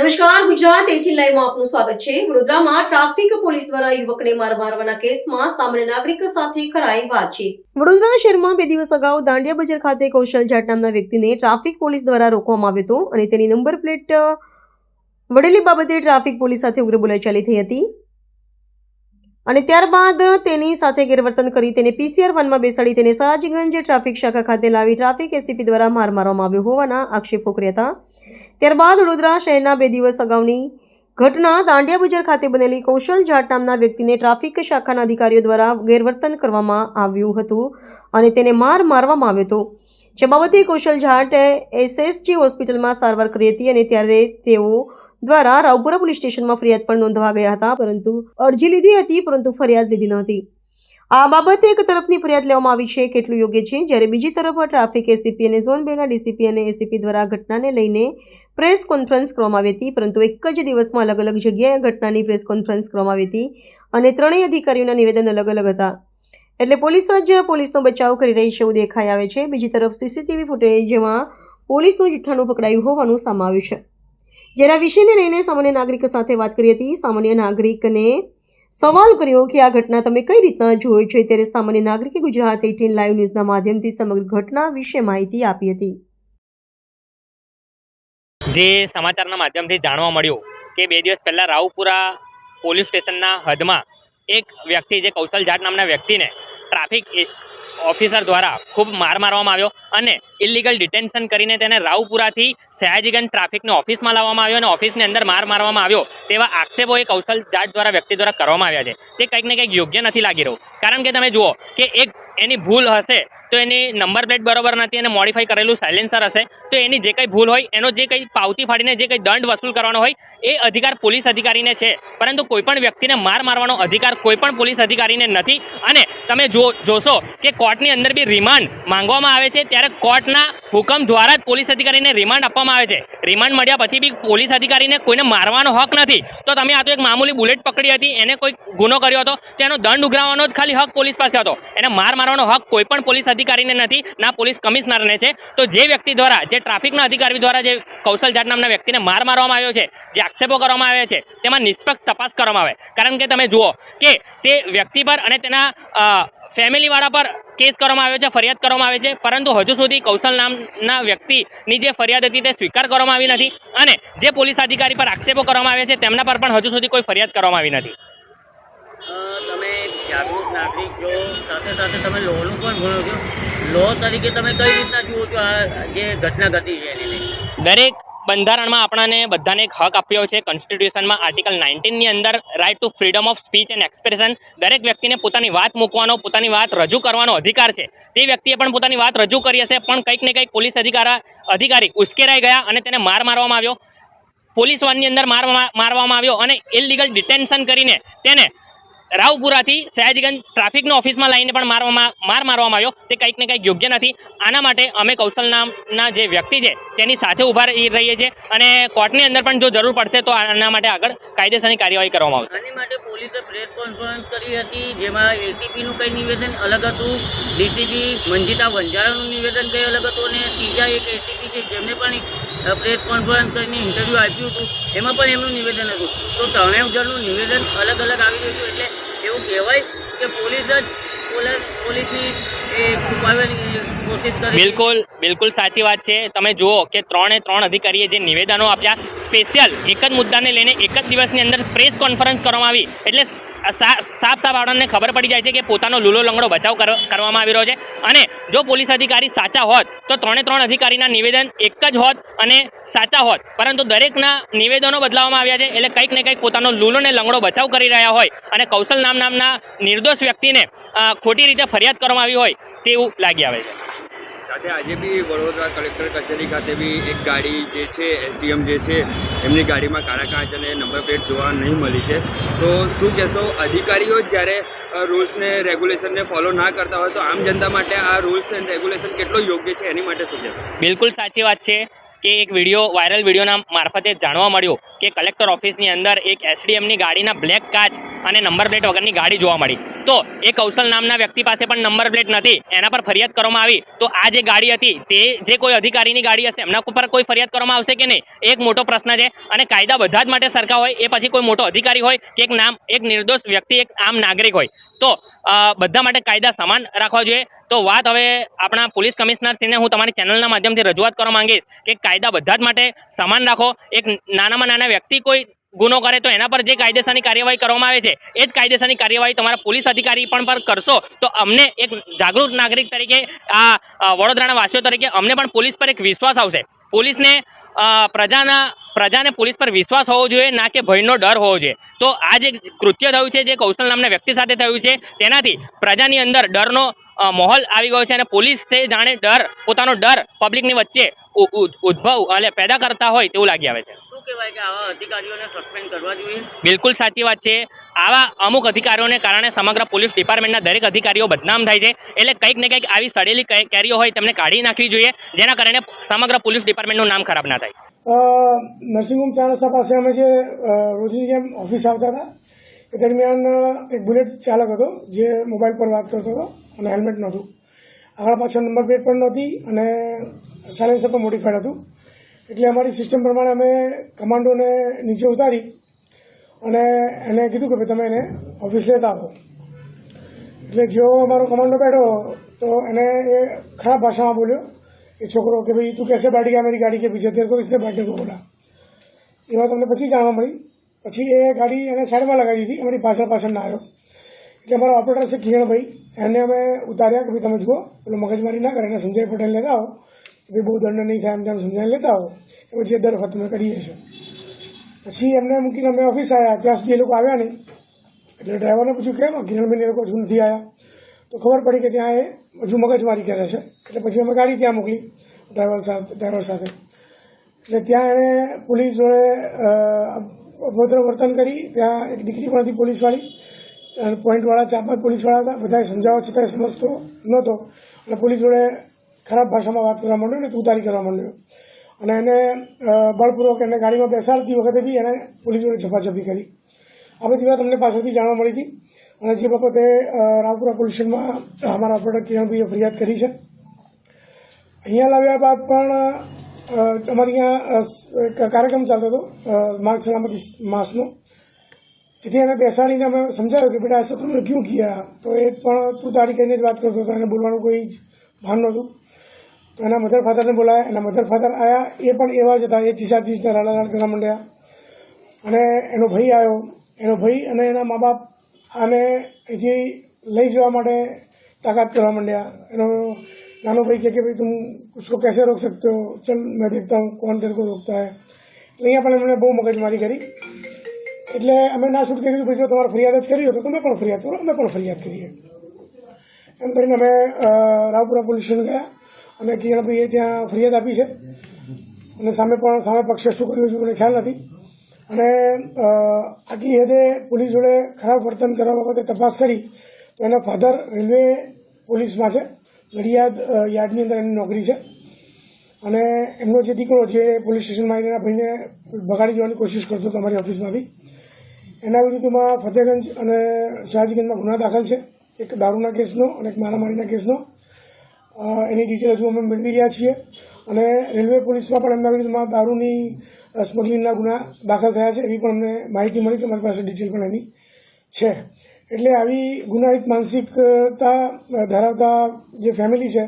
નમસ્કાર, ગુજરાત એટીન લાઈવમાં આપનું સ્વાગત છે. વડોદરામાં ટ્રાફિક પોલીસ દ્વારા યુવકને માર મારવાના કેસમાં સામાન્ય નાગરિક સાથે કરાઈ વાતચીત. વડોદરા શહેરમાં બે દિવસ અગાઉ દાંડિયા બજાર ખાતે કૌશલ જાટ નામના વ્યક્તિને ટ્રાફિક પોલીસ દ્વારા રોકવામાં આવ્યો હતો અને તેની નંબર પ્લેટ વડેલી બાબતે ટ્રાફિક પોલીસ સાથે ઉગ્ર બોલાચાલી થઈ હતી. અને ત્યારબાદ તેની સાથે ગેરવર્તન કરી તેને પીસીઆર વનમાં બેસાડી તેને સયાજીગંજ ટ્રાફિક શાખા ખાતે લાવી ટ્રાફિક એસીપી દ્વારા માર મારવામાં આવ્યો હોવાના આક્ષેપો કર્યા હતા. ત્યારબાદ વડોદરા શહેરના બે દિવસ અગાઉની ઘટના દાંડિયા બજાર ખાતે બનેલી કૌશલ જાટ નામના વ્યક્તિને ટ્રાફિક શાખાના અધિકારીઓ દ્વારા ગેરવર્તન કરવામાં આવ્યું હતું અને તેને માર મારવામાં આવ્યો હતો. જે બાબતે કૌશલ જાટે એસએસજી હોસ્પિટલમાં સારવાર કરી હતી અને ત્યારે તેઓ દ્વારા રાવપુરા પોલીસ સ્ટેશનમાં ફરિયાદ પણ નોંધવા ગયા હતા, પરંતુ અરજી લીધી હતી, પરંતુ ફરિયાદ લીધી ન હતી. આ બાબતે એક તરફની ફરિયાદ લેવામાં આવી છે. કેટલું યોગ્ય છે? જ્યારે બીજી તરફ ટ્રાફિક એસીપી અને ઝોન બેના ડીસીપી અને એસીપી દ્વારા ઘટનાને લઈને પ્રેસ કોન્ફરન્સ કરવામાં આવી હતી, પરંતુ એક જ દિવસમાં અલગ અલગ જગ્યાએ ઘટનાની પ્રેસ કોન્ફરન્સ કરવામાં આવી હતી અને ત્રણેય અધિકારીઓના નિવેદન અલગ અલગ હતા. એટલે પોલીસ જ પોલીસનો બચાવ કરી રહી છે એવું દેખાઈ આવે છે. બીજી તરફ સીસીટીવી ફૂટેજમાં પોલીસનું જુઠ્ઠાણું પકડાયું હોવાનું સામે આવ્યું છે. જેના વિષયને લઈને સામાન્ય નાગરિક સાથે વાત કરી હતી, સામાન્ય નાગરિકને સવાલ કર્યો કે આ ઘટના તમે કઈ રીતના જોઈ છે? ત્યારે સામાન્ય નાગરિકે ગુજરાત એટીન લાઈવ ન્યૂઝના માધ્યમથી સમગ્ર ઘટના વિશે માહિતી આપી હતી. જે સમાચારના માધ્યમથી જાણવા મળ્યું કે બે દિવસ પહેલાં રાવપુરા પોલીસ સ્ટેશનના હદમાં એક વ્યક્તિ, જે કૌશલ જાટ નામના વ્યક્તિને ટ્રાફિક ઓફિસર દ્વારા ખૂબ માર મારવામાં આવ્યો અને ઇલીગલ ડિટેન્શન કરીને તેને રાવપુરાથી સયાજીગંજ ટ્રાફિકની ઓફિસમાં લાવવામાં આવ્યો અને ઓફિસની અંદર માર મારવામાં આવ્યો તેવા આક્ષેપો એ કૌશલ જાટ દ્વારા વ્યક્તિ દ્વારા કરવામાં આવ્યા છે. તે કંઈક ને કંઈક યોગ્ય નથી લાગી રહ્યું. કારણ કે તમે જુઓ કે એક એની ભૂલ હશે તો એની નંબર પ્લેટ બરોબર નથી અને મોડિફાઈ કરેલું સાયલેન્સર હશે. તો એની જે કંઈ ભૂલ હોય, એનો જે કંઈ પાવતી ફાડીને જે કંઈ દંડ વસૂલ કરવાનો હોય, એ અધિકાર પોલીસ અધિકારીને છે. પરંતુ કોઈપણ વ્યક્તિને માર મારવાનો અધિકાર કોઈપણ પોલીસ અધિકારીને નથી. અને તમે જો, જોશો કે કોર્ટની અંદર બી રિમાન્ડ માંગવામાં આવે છે, ત્યારે કોર્ટના હુકમ દ્વારા જ પોલીસ અધિકારીને રિમાન્ડ આપવામાં આવે છે. રિમાન્ડ મળ્યા પછી બી પોલીસ અધિકારીને કોઈને મારવાનો હક નથી. તો તમે આ તો એક મામૂલી બુલેટ પકડી હતી, એને કોઈ ગુનો કર્યો હતો તેનો દંડ ઉઘરાવવાનો જ ખાલી હક પોલીસ પાસે હતો. એને માર મારવાનો હક કોઈપણ પોલીસ અધિકારીને નથી, ના પોલીસ કમિશનરને છે. તો જે વ્યક્તિ દ્વારા, જે ટ્રાફિકના અધિકારી દ્વારા જે કૌશલ જાટ નામના વ્યક્તિને માર મારવામાં આવ્યો છે, જે આક્ષેપો કરવામાં આવ્યા છે, તેમાં નિષ્પક્ષ તપાસ કરવામાં આવે. કારણ કે તમે જુઓ કે તે વ્યક્તિ પર અને તેના ફેમિલીવાળા પર કેસ કરવામાં આવ્યો છે, ફરિયાદ કરવામાં આવે છે, પરંતુ હજુ સુધી કૌશલ નામના વ્યક્તિની જે ફરિયાદ હતી તે સ્વીકાર કરવામાં આવી નથી અને જે પોલીસ અધિકારી પર આક્ષેપો કરવામાં આવ્યા છે, તેમના પર પણ હજુ સુધી કોઈ ફરિયાદ કરવામાં આવી નથી. જાગૃત નાગરિક જો સાથે સાથે તમે લોનું પણ ભણો છો. લો તરીકે તમે કઈ રીતના જુઓ છો આ જે ઘટના ઘટી છે એને દરેક બંધારણમાં આપણાને બધાને એક હક આપ્યો છે. કોન્સ્ટિટ્યુશનમાં આર્ટિકલ નાઇન્ટીનની અંદર right to freedom of speech and expression દરેક વ્યક્તિને પોતાની વાત મૂકવાનો, પોતાની વાત રજૂ કરવાનો અધિકાર છે. તે વ્યક્તિએ પણ પોતાની વાત રજૂ કરી હશે, પણ કંઈક ને કંઈક પોલીસ અધિકારા, અધિકારી ઉશ્કેરાઈ ગયા અને તેને માર મારવામાં આવ્યો. પોલીસ વાનની અંદર માર મારવામાં આવ્યો અને ઇલીગલ ડિટેન્શન કરીને તેને રાવપુરાથી સયાજીગંજ ટ્રાફિકની ઓફિસમાં લાવીને પણ મારવામાં માર મારવામાં આવ્યો. તે કંઈક ને કંઈક યોગ્ય નથી. આના માટે અમે કૌશલ નામના જે વ્યક્તિ છે, તેની સાથે ઊભા રહી રહીએ છીએ અને કોર્ટની અંદર પણ જો જરૂર પડશે તો આના માટે આગળ કાયદેસરની કાર્યવાહી કરવામાં આવશે. આની માટે પોલીસે પ્રેસ કોન્ફરન્સ કરી હતી, જેમાં એસીપીનું કંઈ નિવેદન અલગ હતું ડીસીપી મંજિતા વંજારાનું નિવેદન કંઈ અલગ હતું અને ત્રીજા એક એસીપી છે, જેમને પણ પ્રેસ કોન્ફરન્સ કરીને ઇન્ટરવ્યૂ આપ્યું હતું. એમાં પણ એમનું નિવેદન હતું. તો ત્રણેય જણનું નિવેદન અલગ અલગ આવી રહ્યું હતું. એટલે એવું કહેવાય કે પોલીસ જ પોલીસ, પોલીસની બિલકુલ બિલકુલ સાચી વાત છે. તમે જુઓ કે ત્રણે ત્રણ અધિકારીએ જે નિવેદનો આપ્યા, સ્પેશિયલ એક જ મુદ્દાને લઈને એક જ દિવસની અંદર પ્રેસ કોન્ફરન્સ કરવામાં આવી. એટલે સાફ સાફ આપણને ખબર પડી જાય છે કે પોતાનો લૂલો લંગડો બચાવ કરવામાં આવી રહ્યો છે. અને જો પોલીસ અધિકારી સાચા હોત, તો ત્રણે ત્રણ અધિકારીના નિવેદન એક જ હોત અને સાચા હોત. પરંતુ દરેકના નિવેદનો બદલાવવામાં આવ્યા છે. એટલે કંઈક ને કંઈક પોતાનો લૂલો ને લંગડો બચાવ કરી રહ્યા હોય. અને કૌશલ નામ નામના નિર્દોષ વ્યક્તિને ખોટી રીતે ફરિયાદ કરવામાં આવી હોય તેવું લાગી આવે છે. સાથે આજે બી વડોદરા કલેક્ટર કચેરી ખાતે બી એક ગાડી જે છે એસડીએમ જે છે એમની ગાડીમાં કાળા કાચ અને નંબર પ્લેટ જોવા નહીં મળી છે. તો શું કહેશો અધિકારીઓ જ્યારે રૂલ્સને રેગ્યુલેશનને ફોલો ના કરતા હોય તો આમ જનતા માટે આ રૂલ્સ એન્ડ રેગ્યુલેશન કેટલો યોગ્ય છે એની માટે શું કહેશો? બિલકુલ સાચી વાત છે કે એક વીડિયો વાયરલ વિડીયોના મારફતે જાણવા મળ્યું કે કલેક્ટર ઓફિસની અંદર એક એસડીએમની ગાડીના બ્લેક કાચ અને નંબર પ્લેટ વગરની ગાડી જોવા મળી. તો એ કૌશલ નામના વ્યક્તિ પાસે પણ નંબર પ્લેટ નથી. એના પર ફરિયાદ કરવામાં આવી. તો આ જે ગાડી હતી, તે જે કોઈ અધિકારીની ગાડી હશે, એમના ઉપર કોઈ ફરિયાદ કરવામાં આવશે કે નહીં? એક મોટો પ્રશ્ન છે. અને કાયદા બધા જ માટે સરખા હોય, એ પછી કોઈ મોટો અધિકારી હોય કે એક નામ, એક નિર્દોષ વ્યક્તિ, એક આમ નાગરિક હોય. તો બધા માટે કાયદા સમાન રાખવા જોઈએ. તો વાત હવે આપણા પોલીસ કમિશનરશ્રીને હું તમારી ચેનલના માધ્યમથી રજૂઆત કરવા માંગીશ કે કાયદા બધા જ માટે સમાન રાખો. એક નાનામાં નાના વ્યક્તિ કોઈ ગુનો કરે તો એના પર જે કાયદેસરની કાર્યવાહી કરવામાં આવે છે, એ જ કાયદેસરની કાર્યવાહી તમારા પોલીસ અધિકારી પણ પર કરશો. તો અમને એક જાગૃત નાગરિક તરીકે, આ વડોદરાના વાસીઓ તરીકે અમને પણ પોલીસ પર એક વિશ્વાસ આવશે. પોલીસને પ્રજાના, પ્રજાને પોલીસ પર વિશ્વાસ હોવો જોઈએ, ના કે ભયનો ડર હોવો જોઈએ. તો આ જે કૃત્ય થયું છે, જે કૌશલ નામના વ્યક્તિ સાથે થયું છે, તેનાથી પ્રજાની અંદર ડરનો માહોલ આવી ગયો છે અને પોલીસ તે જાણે ડર, પોતાનો ડર પબ્લિકની વચ્ચે ઉદ્ભવ એટલે પેદા કરતા હોય તેવું લાગી આવે છે. શું કહેવાય કે આવા અધિકારીઓને સસ્પેન્ડ કરવા જોઈએ? બિલકુલ સાચી વાત છે. આવા અમુક અધિકારીઓને કારણે સમગ્ર પોલીસ ડિપાર્ટમેન્ટના દરેક અધિકારીઓ બદનામ થાય છે. એટલે કંઈક ને કંઈક આવી સડેલી કેરીઓ હોય તેમને કાઢી નાખવી જોઈએ જેના કારણે સમગ્ર પોલીસ ડિપાર્ટમેન્ટનું નામ ખરાબ ના થાય. અ, નર્સિંગ હોમ ચાર રસ્તા પાસે અમે જે રોજની જેમ ઓફિસ આવતા હતા એ દરમિયાન એક બુલેટ ચાલક હતો જે મોબાઈલ પર વાત કરતો હતો અને હેલ્મેટ નહોતું. આગળ પાછળ નંબર પ્લેટ પણ નહોતી અને સાયલેન્સર પણ મોડિફાઈડ હતું. એટલે અમારી સિસ્ટમ પ્રમાણે અમે કમાન્ડોને નીચે ઉતારી અને એને કીધું કે ભાઈ તમે એને ઓફિસ લેતા આવો. એટલે જેવો અમારો કમાન્ડો બેઠો તો એને એ ખરાબ ભાષામાં બોલ્યો એ છોકરો કે ભાઈ તું કેસે બેઠ ગયા મારી ગાડી કે પીછે તેરે કોઈ ઇસને બેઠને કો બોલા. એ વાત પછી જાણવા મળી. પછી એ ગાડી એને સાઈડમાં લગાવી દીધી. અમારી પાછળ પાછળ ના આવ્યો. એટલે અમારો ઓપરેટર છે કિરણભાઈ એને અમે ઉતાર્યા કે ભાઈ તમે જુઓ, પેલો મગજમારી ના કરે, એને સંજય પટેલ લેતા આવો કે બહુ દંડ નહીં થાય એમ તમે સમજાવી લેતા હો એ પછી દર વખત અમે કરીએ છીએ. પછી એમને મૂકીને અમે ઓફિસ આવ્યા ત્યાં સુધી એ લોકો આવ્યા નહીં. એટલે ડ્રાઈવરને પૂછ્યું, કેમ? કિરણભાઈને એ લોકો હજુ નથી આવ્યા તો ખબર પડી કે ત્યાં એ હજુ મગજમારી કરે છે. એટલે પછી અમે ગાડી ત્યાં મોકલી ડ્રાઈવર સાથે ડ્રાઈવર સાથે. એટલે ત્યાં એણે પોલીસ જોડે અભદ્ર વર્તન કરી. ત્યાં એક દીકરી પણ હતી પોલીસવાળી. પોઈન્ટવાળા, ચાર પાંચ પોલીસવાળા હતા. બધાએ સમજાવવા છતાંય સમજતો નહોતો. અને પોલીસ જોડે ખરાબ ભાષામાં વાત કરવા માંડ્યો અને તુતારી કરવા માંડ્યો. અને એને બળપૂર્વક એને ગાડીમાં બેસાડતી વખતે બી એણે પોલીસ જોડે છપાછપી કરી. આ બધી વાત અમને પાછળથી જાણવા મળી હતી. અને જે વખતે રાવપુરા પોલીસ સ્ટેશનમાં અમારા ઓપરેટર કિરણભાઈએ ફરિયાદ કરી છે. અહીંયા લાવ્યા બાદ પણ અમારે અહીંયા કાર્યક્રમ ચાલતો હતો માર્ગ સલામતી માસનો. જેથી એને બેસાડીને અમે સમજાવ્યું કે બેટા, આ સપનું ક્યું ગયા તો એ પણ તું તારી કરીને જ વાત કરતો હતો એને બોલવાનું કોઈ જ ભાન નહોતું તો એના મધર ફાધરને બોલાયા. એના મધર ફાધર આવ્યા એ પણ એવા જ હતા. એ ચીસાચીસને રાડારાડ કરવા માંડ્યા. અને એનો ભાઈ આવ્યો એનો ભાઈ અને એના મા બાપ આને અહીંથી લઈ જવા માટે તાકાત કરવા માંડ્યા. એનો નાનો ભાઈ કહે કે, ભાઈ, તું ઉસકો કૈસે રોક સકતે ચલ, મેં દેખતા હું કોણ તેરે કો રોકતા હે. એટલે અહીંયા પણ એમણે બહુ મગજમારી કરી. એટલે અમે ના છૂટ કરી દીધું ભાઈ, જો તમારે ફરિયાદ જ કરી હોય તો તમે પણ ફરિયાદ કરો. અમે પણ ફરિયાદ કરીએ. એમ કરીને અમે રાવપુરા પોલીસ સ્ટેશન ગયા અને કિરણભાઈએ ત્યાં ફરિયાદ આપી છે. અને સામે પણ સામે પક્ષે શું કર્યું છે મને ખ્યાલ નથી. અને આટલી હદે પોલીસ જોડે ખરાબ વર્તન કરવા બાબતે તપાસ કરી તો એના ફાધર રેલવે પોલીસમાં છે. ગડિયાદ યાર્ડની અંદર એની નોકરી છે. અને એમનો જે દીકરો જે પોલીસ સ્ટેશનમાં એના ભાઈને ભગાડી જવાની કોશિશ કરતો હતો અમારી ઓફિસમાંથી. એના વિરુદ્ધમાં ફતેહગંજ અને શાહજીગંજમાં ગુના દાખલ છે. એક દારૂના કેસનો અને એક મારામારીના કેસનો. એની ડિટેલ હજુ અમે મેળવી રહ્યા છીએ. અને રેલવે પોલીસમાં પણ એમના વિરુદ્ધમાં દારૂની સ્મગલિંગના ગુના દાખલ થયા છે એવી પણ અમને માહિતી મળી છે. મારી પાસે ડિટેલ પણ એની છે. એટલે આવી ગુનાહિત માનસિકતા ધરાવતા જે ફેમિલી છે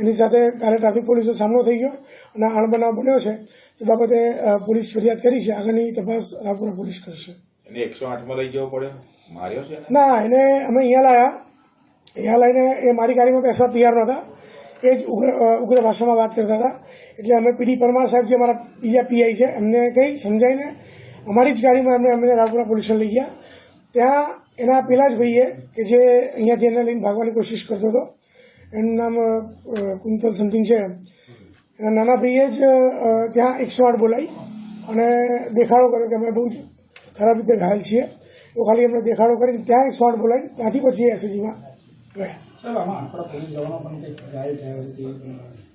એની સાથે કાલે ટ્રાફિક પોલીસનો સામનો થઈ ગયો અને અણબનાવ બન્યો છે. તે બાબતે પોલીસ ફરિયાદ કરી છે. આગળની તપાસ રાપુરા પોલીસ કરશે. એને એકસો આઠમાં લઈ જવો પડ્યો? માર્યો છે ના એને અમે અહીંયા લાયા. અહીંયા લઈને એ મારી ગાડીમાં બેસવા તૈયાર નહોતા એ જ ઉગ્ર ઉગ્ર ભાષામાં વાત કરતા હતા એટલે અમે પીડી પરમાર સાહેબ જે અમારા બીજા પીઆઈ છે એમને કંઈ સમજાવીને અમારી જ ગાડીમાં એમને અમને રાવપુરા પોલીસ સ્ટેશન લઈ ગયા ત્યાં એના પેલા જ ભાઈએ કે જે અહીંયાથી એને લઈને ભાગવાની કોશિશ કરતો હતો એનું નામ કુંતલ સમથિંગ છે એના નાના ભાઈએ જ ત્યાં એકસો આઠ બોલાવી અને દેખાડો કર્યો કે અમે બહુ જ ખરાબ રીતે ઘાયલ છીએ તો ખાલી અમને દેખાડો કરીને ત્યાં એકસો આઠ બોલાવી ત્યાંથી પછી એસએજીમાં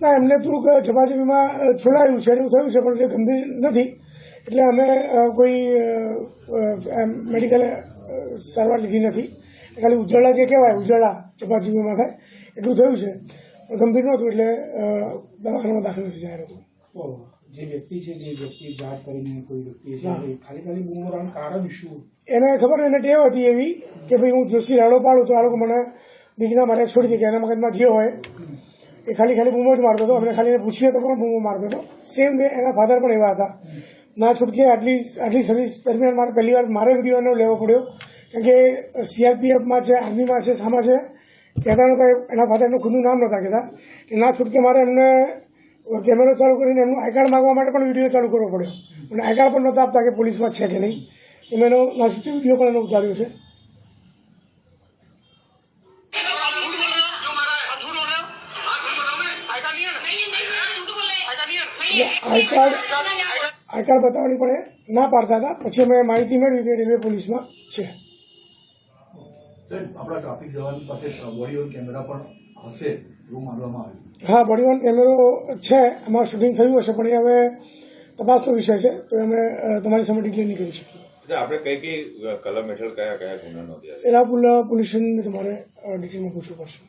ના એમને થોડુંક ઝપાઝપીમાં અ, છોડાયું છે એવું થયું છે પણ એ ગંભીર નથી. એટલે અમે કોઈ મેડિકલ સારવાર લીધી નથી. ખાલી ઉજળા જે કહેવાય ઉજળા ઝપાઝપીમાં થાય એટલું થયું છે. ગંભીર નહોતું એટલે દવાખાનામાં દાખલ નથી જાય લોકો. જે વ્યક્તિ છે જે વ્યક્તિ જાત કરીને કોઈ વ્યક્તિ ખાલી ખાલી બૂમરાનું કારણ શું? એને ખબર એને ટેવ હતી એવી કે ભાઈ હું જોશી રાડો પાડું તો આ લોકો મને બીકના મારે છોડી દીધી એના મગજમાં જે હોય, એ ખાલી ખાલી બૂમો જ મારતો હતો. અમને ખાલી પૂછીએ તો પણ બૂમો મારતો હતો? સેમ વે એના ફાધર પણ એવા હતા. ના છૂટકે આટલી આટલી સર્વિસ દરમિયાન મારે પહેલી વાર મારે વીડિયો એનો લેવો પડ્યો. કારણ કે સીઆરપીએફમાં છે આર્મીમાં છે સામા છે, કહેતા નહોતા, એના ફાધરનું ખુદનું નામ નહોતા કહેતા. ના છૂટકે મારે એમને કેમેરો ચાલુ કરીને એમનું આઈ કાર્ડ માગવા માટે પણ વીડિયો ચાલુ કરવો પડ્યો. અને આઈ કાર્ડ પણ નહોતા આપતા કે પોલીસમાં છે કે નહીં. એમ એનો ના છૂટકે વીડિયો પણ એનો ઉતાર્યો છે. આઈ કાર્ડ આઈ કાર્ડ બતાવવાની પણ એ ના પાડતા હતા. પછી અમે માહિતી મેળવી કે રેલવે પોલીસમાં છે. સાહેબ આપણા ટ્રાફિક જવાન પાસે બોડી ઓન કેમેરા પણ હશે એવું માનવામાં આવ્યું હા બોડીવન કેમેરો છે. એમાં શૂટિંગ થયું હશે પણ એ હવે તપાસનો વિષય છે. તો અમે તમારી સામે ડિક્લેર નહીં કરી શકીએ. આપણે કઈ કઈ કલમ હેઠળ કયા કયા ગુના નોંધ્યા છે એના પુલ પોલ્યુશનને તમારે ડિટેલમાં પૂછવું પડશે.